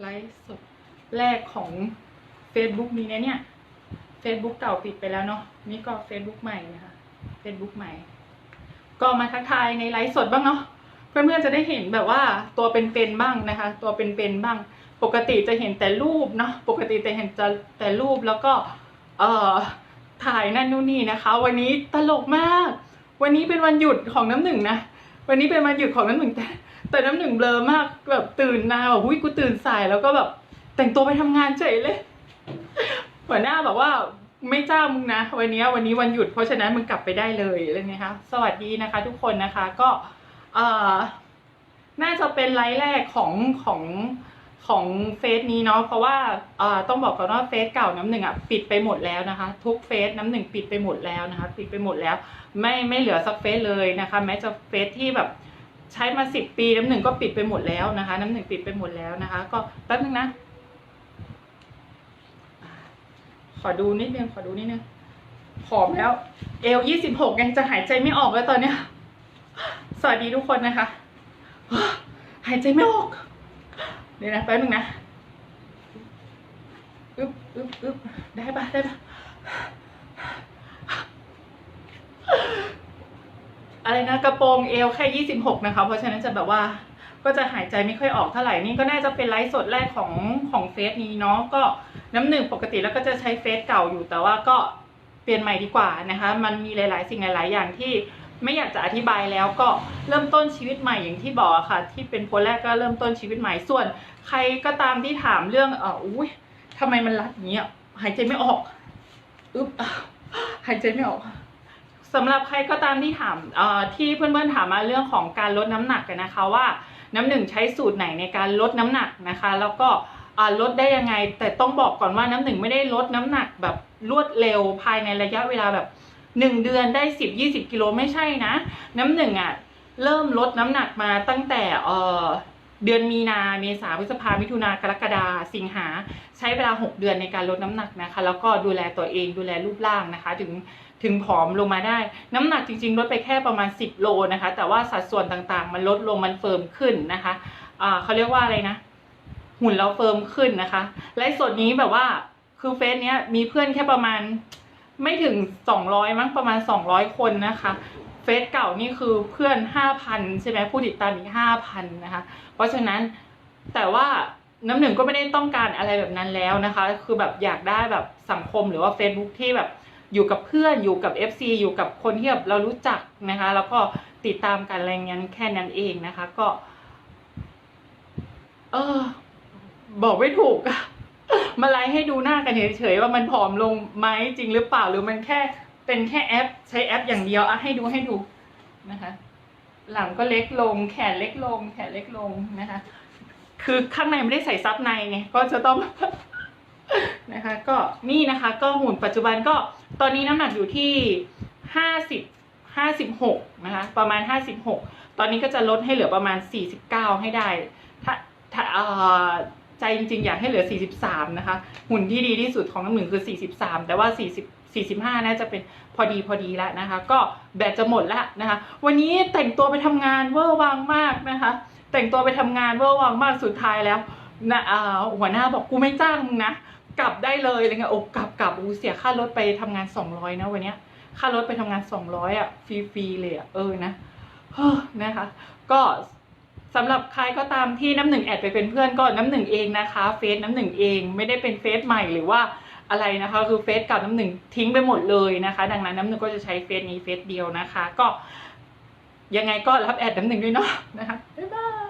ไลฟ์สดแรกของ Facebook นี้นะเนี่ย Facebook เก่าปิดไปแล้วเนาะนี่ก็ Facebook ใหม่นะคะ Facebook ใหม่ ก็มาทักทายในไลฟ์สดบ้างเนาะเพื่อนๆจะได้เห็นแบบว่าตัวเป็นๆบ้างนะคะ ตัวเป็นๆบ้าง ปกติจะเห็นแต่รูปเนาะปกติจะเห็นจะแต่รูปแล้วก็เอ่อถ่ายนั่นนู่นนี่นะคะ วันนี้ตลกมาก วันนี้เป็นวันหยุดของน้ำหนึ่งนะวันนี้เป็นวันหยุดของน้ำหนึ่งแต่ แต่น้ำหนึ่งเบลอมากแบบตื่นมาแบบหุ้ยกูตื่นสายแล้วก็แบบแต่งตัวไปทำงานเฉยเลย หัวหน้าบอกว่าไม่จ้างมึงนะ วันนี้วันนี้วันหยุดเพราะฉะนั้นมึงกลับไปได้เลยอะไรเงี้ยคะสวัสดีนะคะ ทุกคนนะคะก็เอ่อน่าจะเป็นไลฟ์แรกของของของเฟซนี้เนาะเพราะว่าเอ่อต้องบอกก่อนว่าเฟซเก่าน้ำหนึ่งอะปิดไปหมดแล้วนะคะ ทุกเฟซน้ำหนึ่งปิดไปหมดแล้วนะคะ ปิดไปหมดแล้ว ไม่ไม่เหลือสักเฟซเลยนะคะ แม้จะเฟซที่แบบ ใช้มาสิบปีน้ำหนึ่งก็ปิดไปหมดแล้วนะคะ น้ำหนึ่งปิดไปหมดแล้วนะคะ ก็แป๊บนึงนะ ขอดูนิดนึงขอดูนิดนึงผอมแล้วเอลยี่สิบหกยังจะหายใจไม่ออกแล้วตอนเนี้ยสวัสดีทุกคนนะคะ หายใจไม่ออกเดี๋ยวนะแป๊บนึงนะอึ๊บอึ๊บอึ๊บได้ปะได้ปะ อะไรนะกระโปรงเอวแค่ยี่สิบหกนะคะ เพราะฉะนั้นจะแบบว่าก็จะหายใจไม่ค่อยออกเท่าไหร่นี่ก็น่าจะเป็นไลฟ์สดแรกของของเฟซนี้เนาะก็น้ำหนึ่งปกติแล้วก็จะใช้เฟซเก่าอยู่แต่ว่าก็เปลี่ยนใหม่ดีกว่านะคะ มันมีหลาย ๆ สิ่งหลาย ๆ อย่างที่ไม่อยากจะอธิบายแล้วก็เริ่มต้นชีวิตใหม่อย่างที่บอกค่ะ ที่เป็นโพสแรกก็เริ่มต้นชีวิตใหม่ส่วน ใครก็ตามที่ถามเรื่องเอออุ้ยทำไมมันรัดอย่างเงี้ยหายใจไม่ออกอึ๊บหายใจไม่ออก สำหรับใครก็ตามที่ถามที่เพื่อนๆถามมาเรื่องของการลดน้ำหนักกันนะคะว่าน้ำหนึ่งใช้สูตรไหนในการลดน้ำหนักนะคะ แล้วก็ลดได้ยังไง แต่ต้องบอกก่อนว่าน้ำหนึ่งไม่ได้ลดน้ำหนักแบบรวดเร็วภายในระยะเวลาแบบหนึ่งเดือนได้สิบยี่สิบกิโลไม่ใช่นะ น้ำหนึ่งอะเริ่มลดน้ำหนักมาตั้งแต่เออ เดือนมีนาเมษาพฤษภามิถุนากรกฎาสิงหาใช้เวลา 6 เดือนในการลดน้ำหนักนะคะ แล้วก็ดูแลตัวเองดูแลรูปร่างนะคะ ถึงถึงผอมลงมาได้ น้ำหนักจริง ๆ ลดไปแค่ประมาณ 10 โลนะคะ แต่ว่าสัดส่วนต่างๆ มันลดลงมันเฟิร์มขึ้นนะคะอ่าเขาเรียกว่าอะไรนะ หุ่นเราเฟิร์มขึ้นนะคะไลฟ์สดนี้แบบว่าคือเฟซเนี้ยมีเพื่อนแค่ประมาณไม่ถึง 200 มั้งประมาณ 200 คนนะคะ ซเก่านี่คือเพื่อน 5,000 ใช่ไหมผู้ติดตามอีก 5,000 นะคะ เพราะฉะนั้นแต่ว่าน้ำหนึ่งก็ไม่ได้ต้องการอะไรแบบนั้นแล้วนะคะ คือแบบอยากได้แบบสังคมหรือว่า Facebook ที่แบบอยู่กับเพื่อนอยู่กับ FC อยู่กับคนที่แบบเรารู้จักนะคะ แล้วก็ติดตามกันอะไรเงี้ยแค่นั้นเองนะคะ ก็ เออ บอกไม่ถูกอะมาไลฟ์ให้ดูหน้ากันเฉยๆว่ามันผอมลงไหมจริงหรือเปล่าหรือมันแค่ เป็นแค่แอป ใช้แอปอย่างเดียวอะให้ดูให้ดูนะคะ หลังก็เล็กลง แขนเล็กลง แขนเล็กลงนะคะ คือข้างในไม่ได้ใส่ซับในไงก็จะต้องนะคะ ก็นี่นะคะ ก็หุ่นปัจจุบันก็ตอนนี้น้ำหนักอยู่ที่ห้าสิบห้าสิบหกนะคะ ประมาณห้าสิบหกตอนนี้ก็จะลดให้เหลือประมาณสี่สิบเก้าให้ได้ ถ้าถ้าเอ่อ ใจจริงๆ อยากให้เหลือ 43 นะคะ หุ่นที่ดีที่สุดของน้ำหนึ่งคือ 43 แต่ว่า 40 45น่าจะเป็นพอดีพอดีแล้วนะคะ ก็แบตจะหมดแล้วนะคะ วันนี้แต่งตัวไปทำงานเวอร์วังมากนะคะ แต่งตัวไปทำงานเวอร์วังมากสุดท้ายแล้วนะอ่าหัวหน้าบอกกูไม่จ้างมึงนะกลับได้เลยอะไรเงี้ยโอ้กลับกลับอูเสียค่ารถไปทำงาน 200 นะวันนี้ค่ารถไปทำงาน 200อะฟรีๆเลยอะเออนะเฮ้อนะคะ ก็ สำหรับใครก็ตามที่น้ำหนึ่งแอดไปเป็นเพื่อนก็น้ำหนึ่งเองนะคะเฟซน้ำหนึ่งเองไม่ได้เป็นเฟซใหม่หรือว่าอะไรนะคะ คือเฟซเก่าน้ำหนึ่งทิ้งไปหมดเลยนะคะ ดังนั้นน้ำหนึ่งก็จะใช้เฟซนี้เฟซเดียวนะคะ ก็ยังไงก็รับแอดน้ำหนึ่งด้วยเนาะนะคะบ๊ายบาย